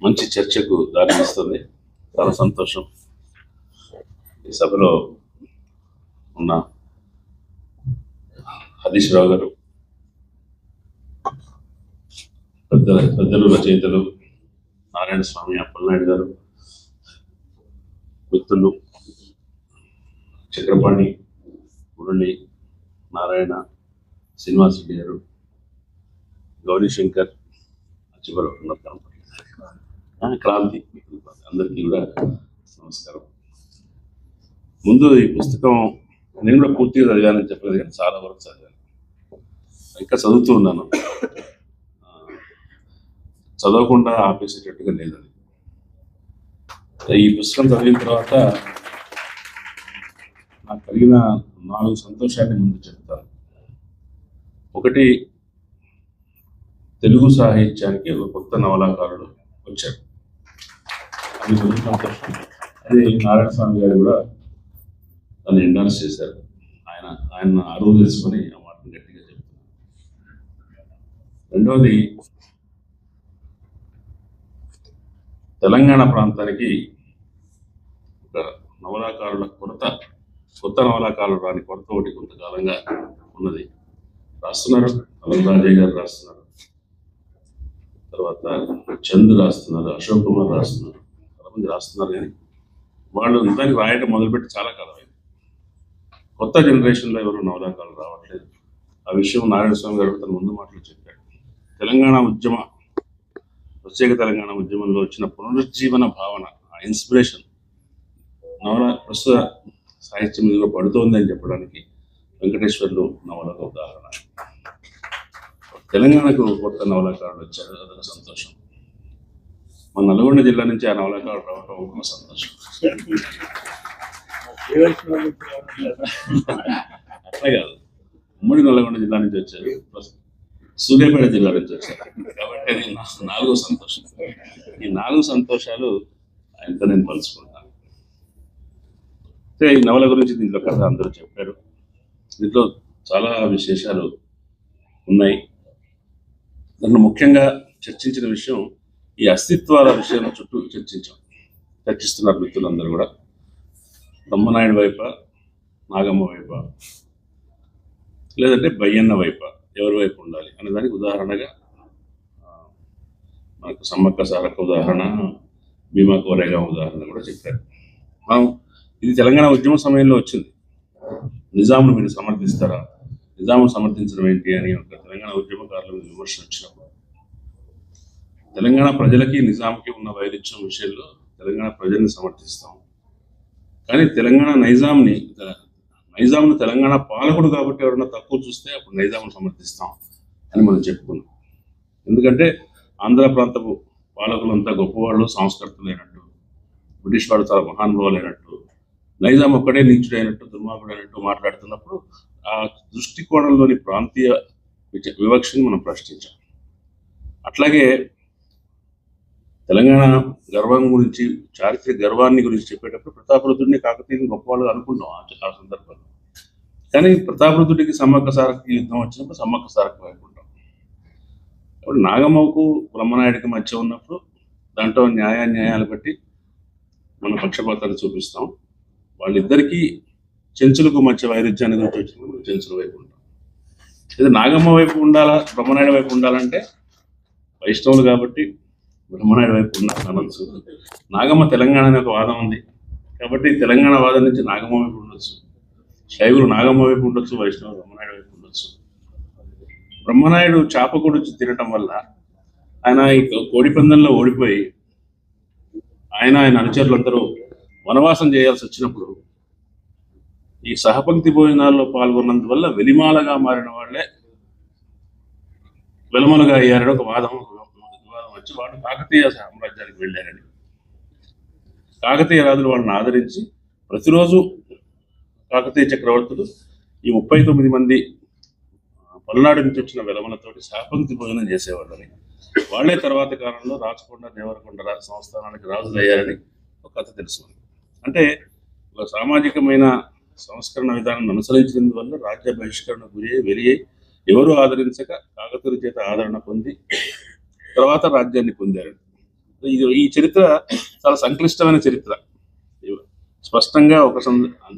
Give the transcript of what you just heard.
మంచి చర్చకు దారితీస్తుంది. చాలా సంతోషం. ఈ సభలో ఉన్న హరీష్ రావు గారు పెద్దల పెద్దలు రచయితలు నారాయణ స్వామి అప్పలనాయుడు గారు మిత్రులు చక్రపాణి మురళి నారాయణ శ్రీనివాస్ రెడ్డి గారు గౌరీ శంకర్ ఉన్నారు క్రాంతి. అందరికీ కూడా నమస్కారం. ముందు ఈ పుస్తకం నేను కూడా పూర్తిగా చదివానని చెప్పలేదు కానీ చాలా వరకు చదివాను. ఇంకా చదువుతూ ఉన్నాను. చదవకుండా ఆపేసేటట్టుగా లేదని. ఈ పుస్తకం చదివిన తర్వాత నాకు కలిగిన నాలుగు సంతోషాన్ని ముందు చెప్తాను. ఒకటి తెలుగు సాహిత్యానికి ఒక కొత్త నవలాకారుడు వచ్చాడు. అది సంతోషం నారాయణ స్వామి గారు కూడా దాన్ని ఎండాన్స్ చేశారు. ఆయన ఆయన అరువు తెలుసుకొని ఆ మాటను గట్టిగా చెప్తున్నారు. రెండవది తెలంగాణ ప్రాంతానికి ఒక నవలాకారుల కొరత కొత్త నవలాకారులు రాని కొరత ఒకటి కొంతకాలంగా ఉన్నది. రాస్తున్నారు అమర్ రాజయ్య గారు రాస్తున్నారు. తర్వాత చంద్ రాస్తున్నారు అశోక్ కుమార్ రాస్తున్నారు. చాలా రాస్తున్నారు కానీ వాళ్ళు నిజానికి రాయటం మొదలుపెట్టి చాలా కాలం అయింది కొత్త జనరేషన్లో ఎవరు నవలాకాలు రావట్లేదు. ఆ విషయం నారాయణ స్వామి గారు తన ముందు మాటలు చెప్పాడు. తెలంగాణ ఉద్యమ ప్రత్యేక తెలంగాణ ఉద్యమంలో వచ్చిన పునరుజ్జీవన భావన ఆ ఇన్స్పిరేషన్ నవల ప్రస్తుత సాహిత్యం ఇదిగో పడుతోంది అని చెప్పడానికి వెంకటేశ్వర్లు నవలకు ఉదాహరణ. తెలంగాణకు కొత్త నవలాకారుడు వచ్చారు. అదొక సంతోషం. మన నల్గొండ జిల్లా నుంచి ఆ నవలకాలు రావడం ఒక సంతోషం. అట్లా కాదు. ఉమ్మడి నల్గొండ జిల్లా నుంచి వచ్చారు. సూర్యాపేట జిల్లా నుంచి వచ్చారు. కాబట్టి అది నాలుగో సంతోషం. ఈ నాలుగు సంతోషాలు ఆయనతో నేను పంచుకుంటాను. అయితే ఈ నవల గురించి దీంట్లో కథ అందరూ చెప్పారు. దీంట్లో చాలా విశేషాలు ఉన్నాయి. దాంట్లో ముఖ్యంగా చర్చించిన విషయం ఈ అస్తిత్వాల విషయం చుట్టూ చర్చించాం. చర్చిస్తున్నారు మిత్రులందరూ కూడా. బ్రహ్మనాయుడు వైప నాగమ్మ వైప లేదంటే బయ్యన్న వైప ఎవరి వైపు ఉండాలి అనే దానికి ఉదాహరణగా మనకు సమ్మక్క సారక్క ఉదాహరణ భీమా కోరేగా ఉదాహరణ కూడా చెప్పారు. మనం ఇది తెలంగాణ ఉద్యమ సమయంలో వచ్చింది. నిజామును మీరు సమర్థిస్తారా? నిజామును సమర్థించడం ఏంటి అని ఒక తెలంగాణ ఉద్యమకారుల మీద విమర్శ వచ్చినప్పుడు తెలంగాణ ప్రజలకి నిజాంకి ఉన్న వైరుధ్యం విషయంలో తెలంగాణ ప్రజల్ని సమర్థిస్తాం. కానీ తెలంగాణ నైజాంని నైజాంను తెలంగాణ పాలకుడు కాబట్టి ఎవరన్నా తక్కువ చూస్తే అప్పుడు నైజాంను సమర్థిస్తాం అని మనం చెప్పుకున్నాం. ఎందుకంటే ఆంధ్ర ప్రాంతపు పాలకులంతా గొప్పవాళ్ళు సంస్కృతులైనట్టు బ్రిటిష్ వాడు చాలా మహానుభావులైనట్టు నైజాం ఒక్కడే నీచుడైనట్టు దుర్మార్గుడైనట్టు మాట్లాడుతున్నప్పుడు ఆ దృష్టికోణంలోని ప్రాంతీయ వివక్షను వివక్షని మనం ప్రశ్నించాం అట్లాగే తెలంగాణ గర్వం గురించి చారిత్రక గర్వాన్ని గురించి చెప్పేటప్పుడు ప్రతాపరుద్రుడిని కాకతీయులు గొప్పవాళ్ళు అనుకున్నాం ఆ సందర్భంలో. కానీ ప్రతాపరుద్రుడికి సమ్మక్క సారక యుద్ధం వచ్చినప్పుడు సమ్మక్క సారక వైపు ఉంటాం ఇప్పుడు నాగమ్మకు బ్రహ్మనాయుడికి మధ్య ఉన్నప్పుడు దాంట్లో న్యాయాన్యాయాలు బట్టి మన పక్షపాతాన్ని చూపిస్తాం. వాళ్ళిద్దరికీ చెంచులకు మధ్య వైరుధ్యాన్ని గురించి వచ్చినప్పుడు మనం చెంచుల వైపు ఉంటాం. ఇది నాగమ్మ వైపు ఉండాలా బ్రహ్మనాయుడు వైపు ఉండాలంటే వైష్ణవులు కాబట్టి బ్రహ్మనాయుడు వైపు ఉన్న అనొచ్చు నాగమ్మ తెలంగాణ అనే ఒక వాదం ఉంది. కాబట్టి తెలంగాణ వాదం నుంచి నాగమ్మ వైపు ఉండొచ్చు. శైవులు నాగమ్మ వైపు ఉండొచ్చు వైష్ణవ బ్రహ్మనాయుడు వైపు ఉండొచ్చు. బ్రహ్మనాయుడు చేప కొడుచు తినటం వల్ల ఆయన ఈ కోడిపందంలో ఓడిపోయి ఆయన ఆయన అనుచరులందరూ వనవాసం చేయాల్సి వచ్చినప్పుడు ఈ సహపంక్తి భోజనాల్లో పాల్గొన్నందువల్ల వెలిమాలగా మారిన వాళ్ళే వెలమలుగా అయ్యారని ఒక వాదం వచ్చి వాళ్ళు కాకతీయ సామ్రాజ్యానికి వెళ్ళారని. కాకతీయ రాజులు వాళ్ళని ఆదరించి ప్రతిరోజు కాకతీయ చక్రవర్తులు ఈ ముప్పై తొమ్మిది మంది పల్నాడు నుంచి వచ్చిన విలమలతోటి శాపంతి భోజనం చేసేవాళ్ళని. వాళ్ళే తర్వాత కాలంలో రాచకొండ దేవరకొండ రా- సంస్థానానికి రాజులయ్యారని ఒక కథ తెలుసు అంటే ఒక సామాజికమైన సంస్కరణ విధానం అనుసరించినందువల్ల రాజ్య బహిష్కరణ గురి అయి ఎవరు ఆదరించక కాకతీయుల చేత ఆదరణ పొంది తర్వాత రాజ్యాన్ని పొందారు. ఇది ఈ చరిత్ర చాలా సంక్లిష్టమైన చరిత్ర. స్పష్టంగా ఒక సం-